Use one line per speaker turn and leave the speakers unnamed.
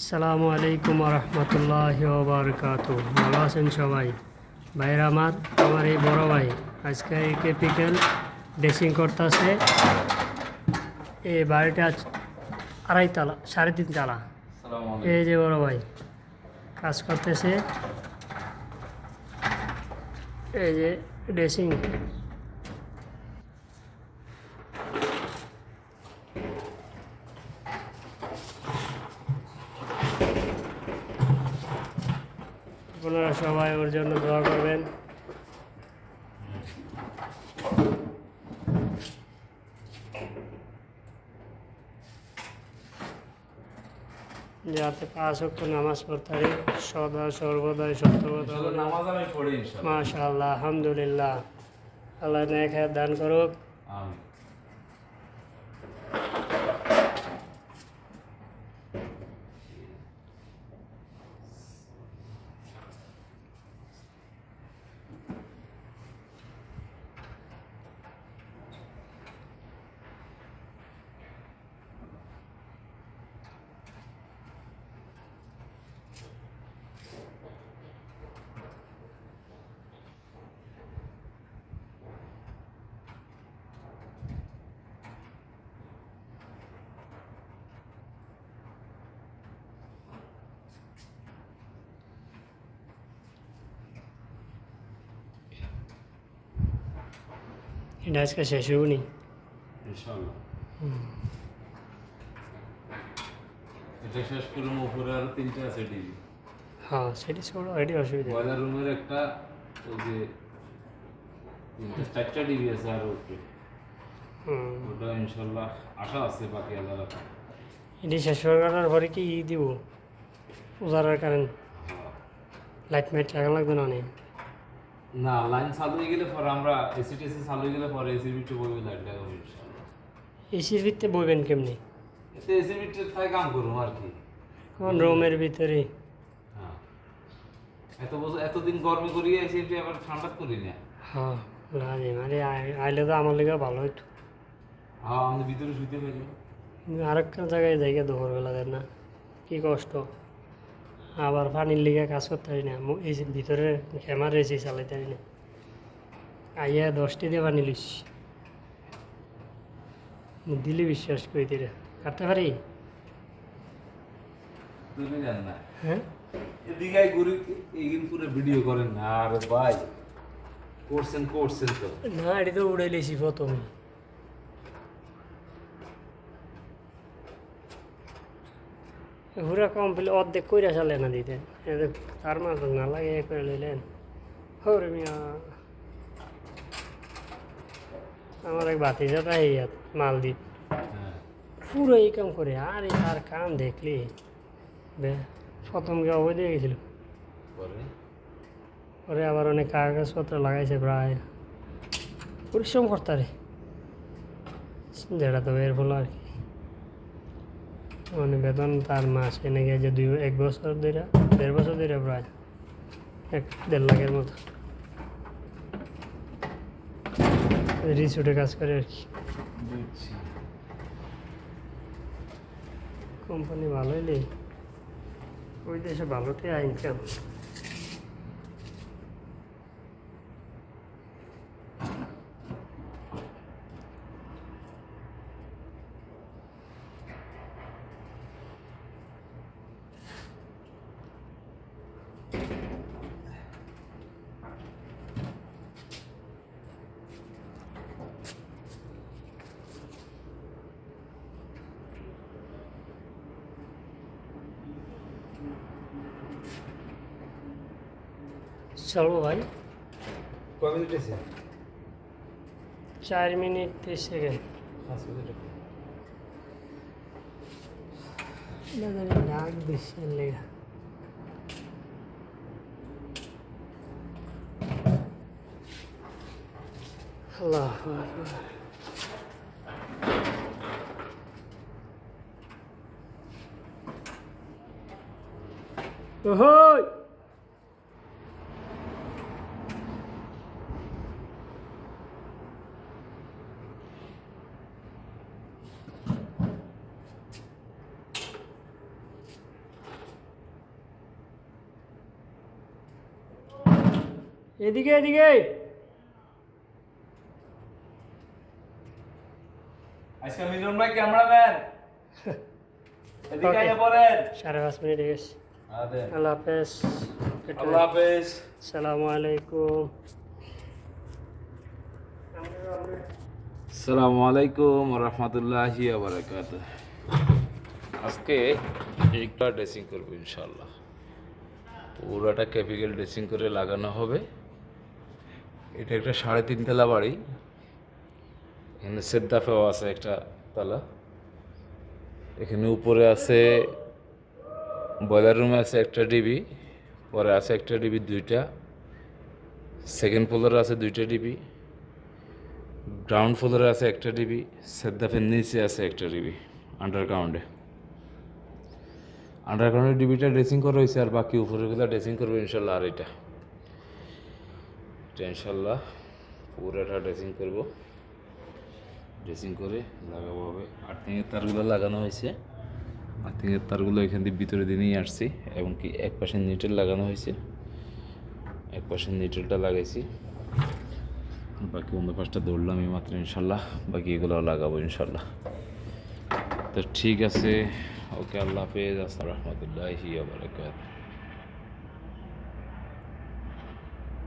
আসসালামু আলাইকুম রহমতুল্লাহ বারকাত ভালো আছেন সবাই? ভাইরা আমার আমার এই বড় ভাই। আজকে এই ড্রেসিং করতেছে। এই বাড়িটা আড়াই তালা সাড়ে তিন তালা। এই যে বড় ভাই কাজ করতেছে। এই যে ড্রেসিং আপনারা সবাই ওর জন্য দোয়া করবেন। যাতে পাঁচ অক্ট নামাজ পড়তে পারি সদা সর্বদাই সত্য কথা
নামাজ আমি পড়ি ইনশাআল্লাহ
মাশাআল্লাহ আলহামদুলিল্লাহ। আল্লাহ নেক দান করুক। এটা আজকে শেষ হবনি
ইনশাআল্লাহ এটা শেষ করে উপরে আরও তিনটা আছে ডিবি
হ্যাঁ সেটি ছোটো এটি অসুবিধা।
বয়লার রুমের একটা ওই যে চারটা ডিবি আছে আর উপরে ওটা ইনশাআল্লাহ আশা আছে বাকি আল্লাহ
এটি শেষ করার পরে কি ই দিব উজারার কারণ লাইট মাইট লাগা লাগবে না অনেক
না লাইন চালু হয়ে গেলে পরে আমরা এসি টেসি চালু হয়ে গেলে পরে এসির ভিতরে বলবে লাইট লাগাবো
এসির ভিতরে বইবেন কেমনি?
এতে এসির ভিতরে তাই কাম করব আর কি।
কোন রুমের ভিতরে?
হ্যাঁ। এত বছর এতদিন গরমে করিয়ে এসে আবার ঠান্ডা করি না।
হ্যাঁ লাগে মানে আই- আইলে তো আমার লেগে ভালো হইতো।
হ্যাঁ আমাদের ভিতরে শুতে পারি।
আরেকটা জায়গায় যাই দুপুরবেলা দেন না কি কষ্ট। আবার পানির লিগে কাজ করতে পারি না। এই যে ভিতরে ক্যামেরা এসি চালাইতে পারি না। আইয়া দশটি দিয়ে পানি লিস দিলে বিশ্বাস করি দিলে কাটতে পারি? হ্যাঁ?
এদিকে ঘুরে এইদিন পুরো ভিডিও করেন আর ভাই করছেন করছেন তো।
না এটি তো উড়ে লিছি প্রথমে কম কমপ্লিট অর্ধেক কইরা চালে না দিতে। তার মাছ না লাগে করে লইলেন। হরে মিয়া। আমার এক বাতি যাতা ইয়াত মালদ্বীপ।
হ্যাঁ
পুরো এই কাম করে আরে তার কাম দেখলি? বে প্রথম গে অবৈ দিয়ে গেছিল।
পরে?
ওরে আবার অনেক কাগজপত্র লাগাইছে প্রায়। পরিশ্রম করতে রে যেটা তো বের হলো আর কি। মানে বেতন তার মাস এনে যে দুই এক বছর ধরে দেড় বছর ধরে প্রায় এক দেড় লাখের মতো। রিসুটে কাজ করে আর কি। কোম্পানি ভালোই নেই ওই দেশে ভালোটাই ইনকাম চলো ভাই
কয় মিনিট আছে
চার মিনিট তিরিশ সেকেন্ড
পাঁচ মিনিট
না জানি ডাক বেশি লেগা আল্লাহ আকবার। এদিকে এদিকে।
আজকে মিলন ভাই ক্যামেরাম্যান। এদিকে
Okay.
আইয়া পড়েন।
সাড়ে পাঁচ মিনিট গেছে। আল্লাহ হাফেজ।
আল্লাহ হাফেজ।
সালামু আলাইকুম।
আসসালামু আলাইকুম রহমতুল্লাহি আজকে একটা ড্রেসিং করব ইনশাল্লাহ পুরাটা ক্যাপিক্যাল ড্রেসিং করে লাগানো হবে। এটা একটা সাড়ে তিন তলা বাড়ি। এখানে সেদ্দাফেও আছে একটা তালা। এখানে উপরে আছে বয়লার রুমে আছে একটা ডিবি, পরে আছে একটা ডিবি দুইটা সেকেন্ড ফ্লোরে আছে দুইটা ডিবি গ্রাউন্ড ফ্লোরে আছে একটা ডিবি, সেদ্দাফের নিচে আছে একটা ডিবি আন্ডারগ্রাউন্ডে আন্ডারগ্রাউন্ডের ডিবিটা ড্রেসিং করা হয়েছে আর বাকি উপরেগুলো ড্রেসিং করব ইনশাল্লাহ আর এটা। এটা ইনশাল্লাহ পুরোটা ড্রেসিং করব। ড্রেসিং করে লাগাবো হবে আর্থিংয়ের তারগুলো লাগানো হয়েছে। আর্থিংয়ের তারগুলো এখান দিয়ে ভিতরে দিনেই আসছি, এবং কি এক পাশে নিটেল লাগানো হয়েছে। এক পাশে নিটেলটা লাগাইছি। বাকি অন্য পাশটা ধরলাম এই মাত্র ইনশাল্লাহ বাকি এগুলো লাগাবো ইনশাল্লাহ তো ঠিক আছে। ওকে আল্লাহ হাফেজ। আসসালাম রহমতুল্লাহি বারাকাতুহু